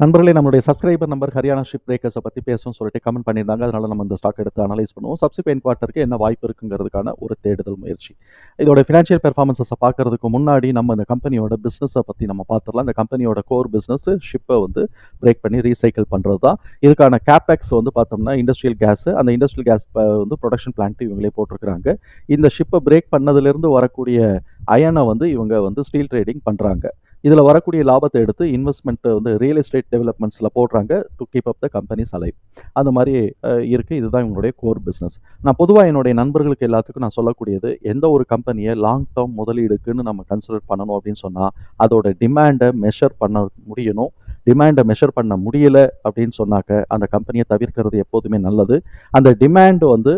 நண்பர்களே நம்மளுடைய subscriber number Haryana ship பிரேக்கர்ஸை பற்றி பேசணும்னு சொல்லிட்டு கமெண்ட் பண்ணியிருந்தாங்க. அதனால் நம்ம இந்த ஸ்டாக் எடுத்து அனலைஸ் பண்ணுவோம். சப்சிபெயின் குவார்ட்டருக்கு என்ன வாய்ப்பு இருக்குங்கிறதுக்கான ஒரு தேடுதல் முயற்சி. இதோட ஃபினான்ஷியல் பெர்ஃபார்மன்ஸை பார்க்கறதுக்கு முன்னாடி நம்ம இந்த கம்பெனியோட பிஸ்னஸை பற்றி நம்ம பார்த்துடலாம். இந்த கம்பெனியோட கோர் பிஸ்னஸ் ஷிப்பை வந்து பிரேக் பண்ணி ரீசைக்கிள் பண்ணுறது தான். இதுக்கான கேபெக்ஸ் வந்து பார்த்தோம்னா இண்டஸ்ட்ரியல் கேஸ் அந்த இண்டஸ்ட்ரியல் கேஸ் வந்து ப்ரொடக்ஷன் பிளான்ட் இவங்களே போட்டிருக்கிறாங்க. இந்த ஷிப்பை பிரேக் பண்ணதுலேருந்து வரக்கூடிய அயனை வந்து இவங்க வந்து ஸ்டீல் ட்ரேடிங் பண்ணுறாங்க இதில் வரக்கூடிய லாபத்தை எடுத்து இன்வெஸ்ட்மெண்ட்டை வந்து ரியல் எஸ்டேட் டெவலப்மெண்ட்ஸில் போடுறாங்க to keep up the companies alive அந்த மாதிரி இருக்குது இதுதான் இவங்களுடைய கோர் பிஸ்னஸ் நான் பொதுவாக என்னுடைய நண்பர்களுக்கு எல்லாத்துக்கும் நான் சொல்லக்கூடியது எந்த ஒரு கம்பெனியை லாங் டேர்ம் முதலீடுக்குன்னு நம்ம கன்சிடர் பண்ணணும் அப்படின்னு சொன்னால் அதோட டிமாண்டை மெஷர் பண்ண முடியணும். டிமாண்டை மெஷர் பண்ண முடியல அப்படின்னு சொன்னாக்க அந்த கம்பெனியை தவிர்க்கிறது எப்போதுமே நல்லது. அந்த டிமாண்ட் வந்து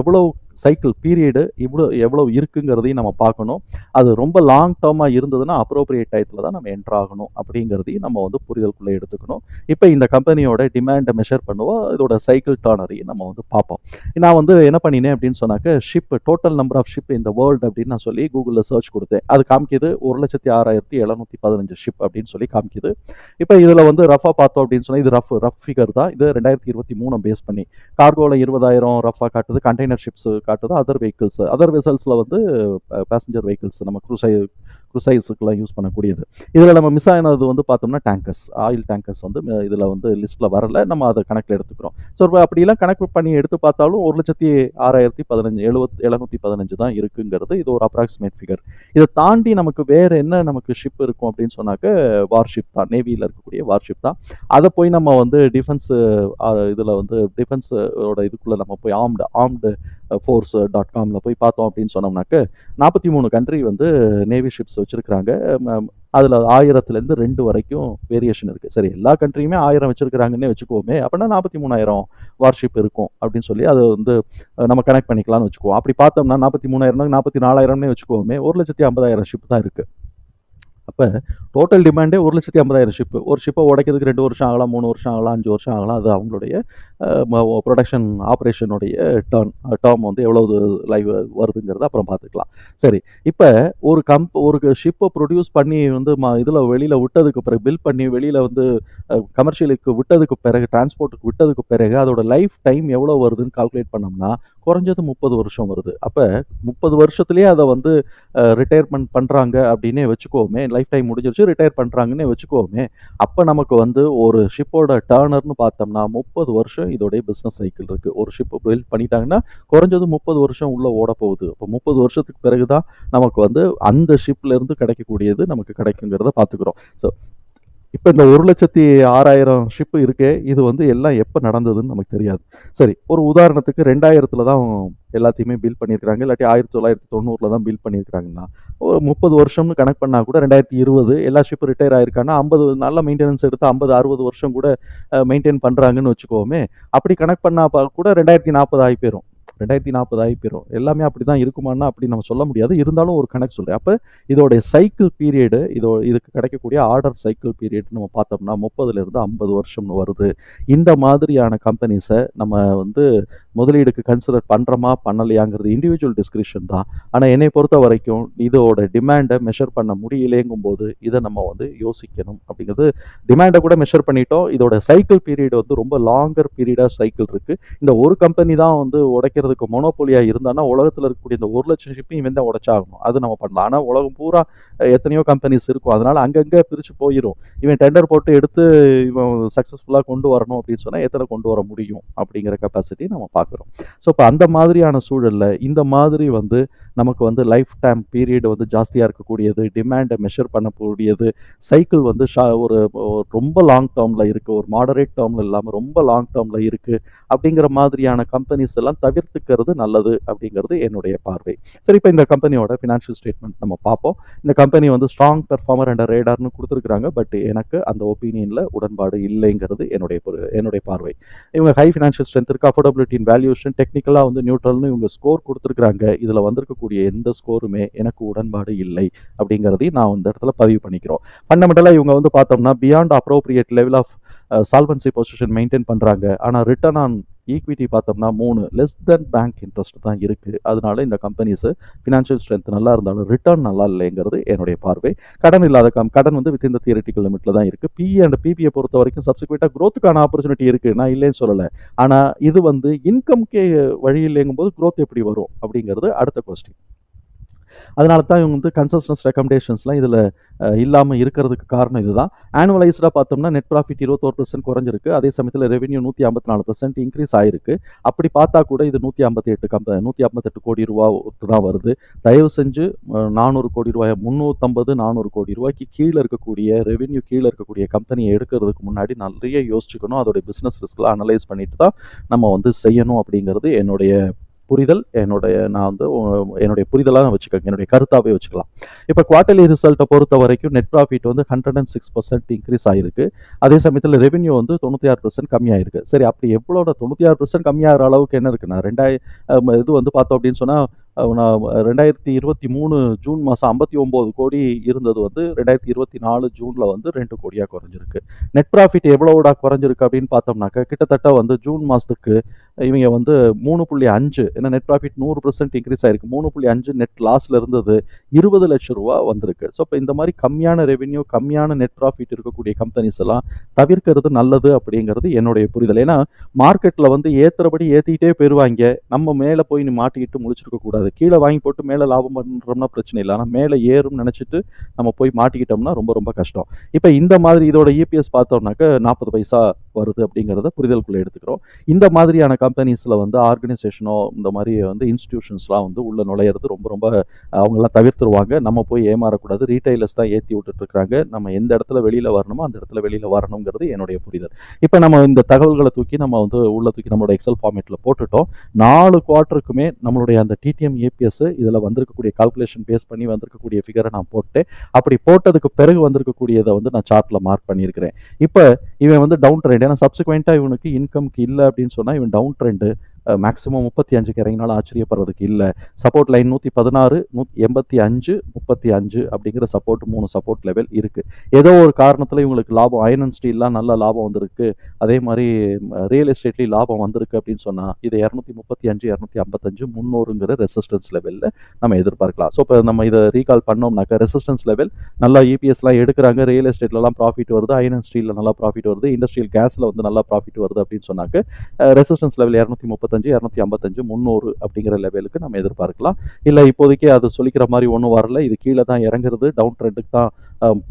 எவ்வளோ சைக்கிள் பீரியடு இவ்வளோ எவ்வளோ இருக்குங்கிறதையும் நம்ம பார்க்கணும். அது ரொம்ப லாங் டேர்மாக இருந்ததுன்னா அப்ரோப்ரியேட் டயத்தில் தான் நம்ம என்ட்ராகணும் அப்படிங்கிறதையும் நம்ம வந்து புரிதலுக்குள்ளே எடுத்துக்கணும். இப்போ இந்த கம்பெனியோட டிமாண்டை மெஷர் பண்ணுவோம். இதோட சைக்கிள் டேர்னரையும் நம்ம வந்து பார்ப்போம். நான் வந்து என்ன பண்ணினேன் அப்படின்னு சொன்னாக்க ship total number of ship இந்த வேர்ல்டு அப்படின்னு நான் சொல்லி கூகுளில் சர்ச் கொடுத்தேன். அது காமிக்கிது ஒரு லட்சத்தி ஆறாயிரத்தி எழுநூற்றி பதினஞ்சு ஷிப் அப்படின்னு சொல்லி காமிக்கிது. இப்போ இதில் வந்து ரஃபாக பார்த்தோம் அப்படின்னு சொன்னால் இது ரஃப் ரஃப் ஃபிகர் தான். இது ரெண்டாயிரத்தி இருபத்தி மூணு பேஸ் பண்ணி. கார்கோவில் இருபதாயிரம் ரஃபாக காட்டுது. கண்டெய்னர் ஷிப்ஸ் காட்டுது. அதர் வெஹிக்கிள்ஸ் அதர் வெசல்ஸில் வந்து பேசஞ்சர் வெஹிக்கிள்ஸ் நம்ம குரூசை குரூசைஸுக்கெல்லாம் யூஸ் பண்ணக்கூடியது. இதில் நம்ம மிஸ் ஆனது வந்து பார்த்தோம்னா டேங்கர்ஸ் ஆயில் டேங்கர்ஸ் வந்து இதில் வந்து லிஸ்ட்டில் வரல. நம்ம அதை கணக்கில் எடுத்துக்கிறோம். ஸோ இப்போ அப்படிலாம் கணக்கு பண்ணி எடுத்து பார்த்தாலும் ஒரு லட்சத்தி ஆறாயிரத்தி பதினஞ்சு எழுபத் எழுநூற்றி பதினஞ்சு தான் இருக்குங்கிறது. இது ஒரு அப்ராக்சிமேட் ஃபிகர் இதை தாண்டி நமக்கு வேறு என்ன நமக்கு ஷிப் இருக்கும் அப்படின்னு சொன்னாக்க வார்ஷிப் தான். நேவியில் இருக்கக்கூடிய வார்ஷிப் தான். அதை போய் நம்ம வந்து டிஃபென்ஸு இதில் வந்து டிஃபென்ஸோட இதுக்குள்ளே நம்ம போய் ஆம்டு ஆம்டு ஃபோர்ஸ் டாட் காமில் போய் பார்த்தோம் அப்படின்னு சொன்னோம்னாக்க நாற்பத்தி மூணு கண்ட்ரி வந்து நேவி ஷிப்ஸ் வச்சுருக்கிறாங்க. அதில் ஆயிரத்துலேருந்து ரெண்டு வரைக்கும் வேரியேஷன் இருக்குது சரி எல்லா கண்ட்ரியுமே ஆயிரம் வச்சுருக்கிறாங்கன்னே வச்சுக்குவோமே அப்படின்னா நாற்பத்தி மூணாயிரம் வார்ஷிப் இருக்கும் அப்படின்னு சொல்லி அதை வந்து நம்ம கனெக்ட் பண்ணிக்கலாம்னு வச்சுக்குவோம். அப்படி பார்த்தோம்னா நாற்பத்தி மூணாயிரம் நாற்பத்தி நாலாயிரம்னே வச்சுக்குவோமே ஒரு லட்சத்தி ஐம்பதாயிரம் ஷிப் தான் இருக்குது அப்போ டோட்டல் டிமாண்டே ஒரு லட்சத்தி ஐம்பதாயிரம் ஷிப்பு ஒரு ஷிப்பை உடைக்கிறதுக்கு ரெண்டு வருஷம் ஆகலாம் மூணு வருஷம் ஆகலாம் அஞ்சு வருஷம் ஆகலாம். அது அவங்களுடைய ப்ரொடக்ஷன் ஆப்ரேஷனுடைய டேர்ன் டேர்ம் வந்து எவ்வளோ லைவ் வருதுங்கிறத அப்புறம் பார்த்துக்கலாம். சரி இப்போ ஒரு கம்ப் ஒரு ஷிப்பை ப்ரொடியூஸ் பண்ணி வந்து மா இதில் வெளியில் விட்டதுக்கு பிறகு பில் பண்ணி வெளியில் வந்து கமர்ஷியலுக்கு விட்டதுக்கு பிறகு டிரான்ஸ்போர்ட்டுக்கு விட்டதுக்கு பிறகு அதோட லைஃப் டைம் எவ்வளோ வருதுன்னு கால்குலேட் பண்ணோம்னா குறைஞ்சது முப்பது வருஷம் வருது. அப்போ முப்பது வருஷத்துலேயே அதை வந்து ரிட்டையர்மெண்ட் பண்ணுறாங்க அப்படின்னே வச்சுக்கோமே. லைஃப் டைம் முடிஞ்சிருச்சு ரிட்டையர் பண்ணுறாங்கன்னே வச்சுக்கோமே. அப்போ நமக்கு வந்து ஒரு ஷிப்போட டேர்னர்னு பார்த்தோம்னா முப்பது வருஷம் இதோடைய பிஸ்னஸ் சைக்கிள் இருக்குது ஒரு ஷிப்பை பில்ட் பண்ணிட்டாங்கன்னா குறைஞ்சது முப்பது வருஷம் உள்ளே ஓட போகுது. அப்போ முப்பது வருஷத்துக்கு பிறகு தான் நமக்கு வந்து அந்த ஷிப்லேருந்து கிடைக்கக்கூடியது நமக்கு கிடைக்குங்கிறத பார்த்துக்குறோம். ஸோ இப்போ இந்த ஒரு லட்சத்தி ஆறாயிரம் ஷிப்பு இருக்கே இது வந்து எல்லாம் எப்போ நடந்ததுன்னு நமக்கு தெரியாது. சரி ஒரு உதாரணத்துக்கு ரெண்டாயிரத்தில் தான் எல்லாத்தையுமே பில் பண்ணியிருக்கிறாங்க. இல்லாட்டி ஆயிரத்தி தொள்ளாயிரத்தி தொண்ணூறில் தான் பில் பண்ணியிருக்கிறாங்கன்னா ஒரு முப்பது வருஷம்னு கணக்கு பண்ணால் கூட ரெண்டாயிரத்தி இருபது எல்லா ஷிப்பும் ரிட்டையர் ஆயிருக்காங்கன்னா ஐம்பது நல்ல மெயின்டெனன்ஸ் எடுத்து ஐம்பது அறுபது வருஷம் கூட மெயின்டைன் பண்ணுறாங்கன்னு வச்சுக்கோமே அப்படி கணக்கு பண்ணால் கூட ரெண்டாயிரத்தி நாற்பது ஆகி போயிடும் ரெண்டாயிரத்தி நாற்பது ஆகி எல்லாமே அப்படி தான் இருக்குமான்னா அப்படி நம்ம சொல்ல முடியாது. இருந்தாலும் ஒரு கணக்கு சொல்கிறேன் அப்போ இதோடைய சைக்கிள் பீரியடு இதோ இதுக்கு கிடைக்கக்கூடிய ஆர்டர் சைக்கிள் பீரியட் நம்ம பார்த்தோம்னா முப்பதுலேருந்து ஐம்பது வருஷம்னு வருது. இந்த மாதிரியான கம்பெனிஸை நம்ம வந்து முதலீடுக்கு கன்சிடர் பண்ணுறோமா பண்ணலையாங்கிறது இண்டிவிஜுவல் டிஸ்கிரிப்ஷன் தான். ஆனால் என்னை பொறுத்த வரைக்கும் இதோட டிமாண்டை மெஷர் பண்ண முடியலேங்கும் போது இதை நம்ம வந்து யோசிக்கணும் அப்படிங்கிறது. டிமாண்டை கூட மெஷர் பண்ணிட்டோம். இதோட சைக்கிள் பீரியட் வந்து ரொம்ப லாங்கர் பீரியடாக சைக்கிள் இருக்குது இந்த ஒரு கம்பெனி தான் வந்து உடைக்கிறதுக்கு மொனோபோலியாக இருந்தான்னா உலகத்தில் இருக்கக்கூடிய இந்த ஒரு லட்சம் ஷிப்பையும் இவன் தான் உடைச்சாகணும். அது நம்ம பண்ணலாம். ஆனால் உலகம் பூரா எத்தனையோ கம்பெனிஸ் இருக்கும். அதனால் அங்கங்கே பிரித்து போயிடும் இவன் டெண்டர் போட்டு எடுத்து இவன் சக்ஸஸ்ஃபுல்லாக கொண்டு வரணும் அப்படின்னு சொன்னால் எத்தனை கொண்டு வர முடியும் அப்படிங்கிற கெப்பாசிட்டி நம்ம பார்க்குறோம். ஸோ இப்போ அந்த மாதிரியான சூழலில் இந்த மாதிரி வந்து நமக்கு வந்து லைஃப் டைம் பீரியட் வந்து ஜாஸ்தியாக இருக்கக்கூடியது டிமாண்டை மெஷர் பண்ணக்கூடியது சைக்கிள் வந்து ஷா ஒரு ரொம்ப லாங் டேர்மில் இருக்குது ஒரு மாடரேட் டேர்மில் இல்லாமல் ரொம்ப லாங் டேர்மில் இருக்குது அப்படிங்கிற மாதிரியான கம்பெனிஸ் எல்லாம் தவிர்த்து எடுத்துக்கிறது நல்லது அப்படிங்கிறது என்னுடைய பார்வை. சரி இப்போ இந்த கம்பெனியோட ஃபினான்ஷியல் ஸ்டேட்மெண்ட் நம்ம பார்ப்போம். இந்த கம்பெனி வந்து ஸ்ட்ராங் பெர்ஃபார்மர் அண்ட் ரேடார்னு கொடுத்துருக்குறாங்க. பட் எனக்கு அந்த ஒப்பீனியனில் உடன்பாடு இல்லைங்கிறது என்னுடைய பொரு- என்னுடைய பார்வை. இவங்க ஹை ஃபினான்ஷியல் ஸ்ட்ரென்த் இருக்குது அஃபோர்டபிலிட்டின் வேல்யூஷன் டெக்னிக்கலாக வந்து நியூட்ரல்னு இவங்க ஸ்கோர் கொடுத்துருக்குறாங்க. இதில் வந்திருக்கக்கூடிய எந்த ஸ்கோருமே எனக்கு உடன்பாடு இல்லை அப்படிங்கிறதையும் நான் இந்த இடத்துல பதிவு பண்ணிக்கிறோம். ஃபண்டமெண்டலாக இவங்க வந்து பார்த்தோம்னா beyond appropriate level of solvency position maintain பண்ணுறாங்க ஆனால் ரிட்டர்ன் ஆன் ஈக்விட்டி பார்த்தோம்னா மூணு லெஸ் தென் பேங்க் இன்ட்ரெஸ்ட் தான் இருக்குது அதனால இந்த கம்பெனிஸு ஃபினான்ஷியல் ஸ்ட்ரென்த் நல்லா இருந்தாலும் ரிட்டர்ன் நல்லா இல்லைங்கிறது என்னுடைய பார்வை. கடன் இல்லாத கம் கடன் வந்து வித்தின் த தியரட்டிக்கல் லிமிட்டில் தான் இருக்குது பிஇ அண்ட் பிபியை பொறுத்த வரைக்கும் சப்சிக்வெண்ட்டாக க்ரோத்துக்கான ஆப்பர்ச்சுனிட்டி இருக்குது நான் இல்லைன்னு சொல்லலை. ஆனால் இது வந்து இன்கம்கே வழி இல்லைங்கும்போது க்ரோத் எப்படி வரும் அப்படிங்கிறது அடுத்த கொஸ்டின் அதனால தான் இவங்க வந்து கன்சஸ்டன்ஸ் ரெக்கமெண்டேஷன்ஸ்லாம் இதில் இல்லாமல் இருக்கிறதுக்கு காரணம் இதுதான். ஆனுவலைஸ்டாக பார்த்தோம்னா நெட் ப்ராஃபிட் இருபத்தோரு பர்சன்ட் குறைஞ்சிருக்கு. அதே சமயத்தில் ரெவென்யூ நூற்றி ஐம்பத்தி நாலு பர்சன்ட் இன்க்ரீஸ் ஆயிருக்கு. அப்படி பார்த்தா கூட இது நூற்றி ஐம்பத்தி எட்டு கம்ப நூற்றி ஐம்பத்தெட்டு கோடி ரூபா தான் வருது. தயவு செஞ்சு நானூறு கோடி ரூபாய் முந்நூற்றம்பது நானூறு கோடி ரூபாய்க்கு கீழே இருக்கக்கூடிய ரெவென்யூ கீழே இருக்கக்கூடிய கம்பெனியை எடுக்கிறதுக்கு முன்னாடி நிறைய யோசிச்சுக்கணும். அதோடைய பிஸ்னஸ் ரிஸ்க்லாம் அனலைஸ் பண்ணிட்டு தான் நம்ம வந்து செய்யணும் அப்படிங்கிறது என்னுடைய புரிதல் என்னுடைய நான் வந்து என்னுடைய புரிதலாக வச்சுக்கோங்க. என்னுடைய கருத்தாகவே வச்சுக்கலாம். இப்போ குவார்டர்லி ரிசல்ட்டை பொறுத்த வரைக்கும் நெட் ப்ராஃபிட் வந்து hundred and six percent increase ஆயிருக்கு. அதே சமயத்தில் ரெவென்யூ வந்து தொண்ணூற்றி ஆறு பர்சன்ட் கம்மியாயிருக்கு. சரி அப்படி எவ்வளோட தொண்ணூற்றி ஆறு பர்சன்ட் கம்மியாகிற அளவுக்கு என்ன இருக்குன்னா ரெண்டாயிரம் இது வந்து பார்த்தோம் அப்படின்னு சொன்னால் நான் ரெண்டாயிரத்தி இருபத்தி மூணு ஜூன் மாதம் ஐம்பத்தி ஒம்பது கோடி இருந்தது வந்து ரெண்டாயிரத்தி இருபத்தி நாலு ஜூனில் வந்து ரெண்டு கோடியாக குறைஞ்சிருக்கு. நெட் ப்ராஃபிட் எவ்வளோடா குறைஞ்சிருக்கு அப்படின்னு பார்த்தோம்னாக்கா கிட்டத்தட்ட வந்து ஜூன் மாதத்துக்கு இவங்க வந்து மூணு புள்ளி அஞ்சு ஏன்னா நெட் ப்ராஃபிட் நூறு பர்சன்ட் இன்க்ரீஸ் ஆயிருக்கு. மூணு புள்ளி அஞ்சு நெட் லாஸில் இருந்தது இருபது லட்சம் ரூபா வந்திருக்கு. ஸோ இப்போ இந்த மாதிரி கம்மியான ரெவென்யூ கம்மியான நெட் ப்ராஃபிட் இருக்கக்கூடிய கம்பெனிஸ் எல்லாம் தவிர்க்கிறது நல்லது அப்படிங்கிறது என்னுடைய புரிதல். ஏன்னா மார்க்கெட்டில் வந்து ஏற்றுறபடி ஏற்றிக்கிட்டே பெறுவாங்க நம்ம மேலே போய் நீ மாட்டிக்கிட்டு முழிச்சிருக்க கூடாது. கீழே வாங்கி போட்டு மேலே லாபம் பண்ணுறோம்னா பிரச்சனை இல்லை. ஆனால் மேலே ஏறும்னு நினச்சிட்டு நம்ம போய் மாட்டிக்கிட்டோம்னா ரொம்ப ரொம்ப கஷ்டம். இப்போ இந்த மாதிரி இதோட இபிஎஸ் பார்த்தோம்னாக்க நாற்பது பைசா வருது அப்படிங்கிறத புரிதலுக்குள்ளே எடுத்துக்கிறோம். இந்த மாதிரியான கம்பெனிஸில் வந்து ஆர்கனைசேஷனோ இந்த மாதிரி வந்து இன்ஸ்டிடியூஷன்ஸ்லாம் வந்து உள்ளே நுழையிறது ரொம்ப ரொம்ப அவங்களாம் தவிர்த்துருவாங்க. நம்ம போய் ஏமாறக்கூடாது. ரீட்டைலர்ஸ் தான் ஏற்றி விட்டுட்டுருக்காங்க நம்ம எந்த இடத்துல வெளியில் வரணுமோ அந்த இடத்துல வெளியில் வரணுங்கிறது என்னுடைய புரிதல். இப்போ நம்ம இந்த தகவல்களை தூக்கி நம்ம வந்து உள்ள தூக்கி நம்மளோட எக்ஸல் ஃபார்மேட்டில் போட்டுட்டோம். நாலு குவார்ட்டருக்குமே நம்மளுடைய அந்த டிடிஎம் ஏபிஎஸ் இதில் வந்திருக்கக்கூடிய கால்குலேஷன் பேஸ் பண்ணி வந்திருக்கக்கூடிய ஃபிகரை நான் போட்டேன் அப்படி போட்டதுக்கு பிறகு வந்திருக்கக்கூடியதை வந்து நான் சார்ட்டில் மார்க் பண்ணியிருக்கிறேன். இப்போ இவன் வந்து டவுன் ட்ரெண்ட் ஏன்னா சப்சிக்வெண்ட்டாக இவனுக்கு இன்கம்க்கு இல்லை அப்படின்னு சொன்னால் இவன் டவுன் ட்ரெண்டு மேக்ஸிமம் முப்பத்தி அஞ்சுக்கு இறங்கினாலும் ஆச்சரியப்படுறதுக்கு இல்லை. சப்போர்ட் லைன் நூற்றி பதினாறு நூற்றி எண்பத்தி அஞ்சு முப்பத்தி அஞ்சு அப்படிங்கிற சப்போர்ட் மூணு சப்போர்ட் லெவல் இருக்குது ஏதோ ஒரு காரணத்தில் இவங்களுக்கு லாபம் அயன் அண்ட் ஸ்டீல்லாம் நல்ல லாபம் வந்திருக்கு. அதே மாதிரி ரியல் எஸ்டேட்லேயும் லாபம் வந்திருக்கு அப்படின்னு சொன்னால் இது இரநூத்தி முப்பத்தி அஞ்சு இரநூத்தி ஐம்பத்தஞ்சு முந்நூறுங்கிற ரெசிஸ்டன்ஸ் லெவலில் நம்ம எதிர்பார்க்கலாம். ஸோ இப்போ நம்ம இதை ரீகால் பண்ணோம்னாக்கா ரெசிஸ்டன்ஸ் லெவல் நல்லா இபிஎஸ்லாம் எடுக்கிறாங்க. ரியல் எஸ்டேட்லலாம் ப்ராஃபிட் வருது அயன் அண்ட் ஸ்டீலில் நல்லா ப்ராஃபிட் வருது இண்டஸ்ட்ரியல் கேஸில் வந்து நல்லா ப்ராஃபிட் வருது அப்படின்னு சொன்னாக்க ரெசிஸ்டன்ஸ் லெவல் இரநூத்தி முப்பத்தஞ்சு இரநூத்தி ஐம்பத்தஞ்சு முந்நூறு அப்படிங்கிற லெவலுக்கு நம்ம எதிர்பார்க்கலாம். இல்லை இப்போதைக்கு அது சொல்லிக்கிற மாதிரி ஒன்றும் வரல. இது கீழே தான் இறங்குறது டவுன் ட்ரெண்டுக்கு தான்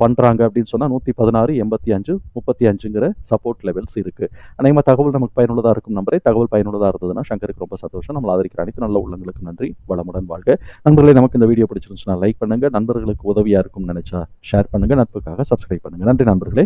பண்ணுறாங்க அப்படின்னு சொன்னால் நூற்றி பதினாறு எண்பத்தி அஞ்சு முப்பத்தி அஞ்சுங்கிற சப்போர்ட் லெவல்ஸ் இருக்குது அநேகமாக தகவல் நமக்கு பயனுள்ளதாக இருக்கும் நம்பரே. தகவல் பயனுள்ளதாக இருந்ததுன்னா சங்கருக்கு ரொம்ப சந்தோஷம். நம்மளை ஆதரிக்கிற அனைத்து நல்ல உள்ளங்களுக்கு நன்றி. வளமுடன் வாழ்க. நண்பர்களே நமக்கு இந்த வீடியோ பிடிச்சிருந்துச்சுன்னா லைக் பண்ணுங்கள் நண்பர்களுக்கு உதவியாக இருக்கும்னு நினச்சா ஷேர் பண்ணுங்கள் நட்புக்காக சப்ஸ்கிரைப் பண்ணுங்கள் நன்றி நண்பர்களே.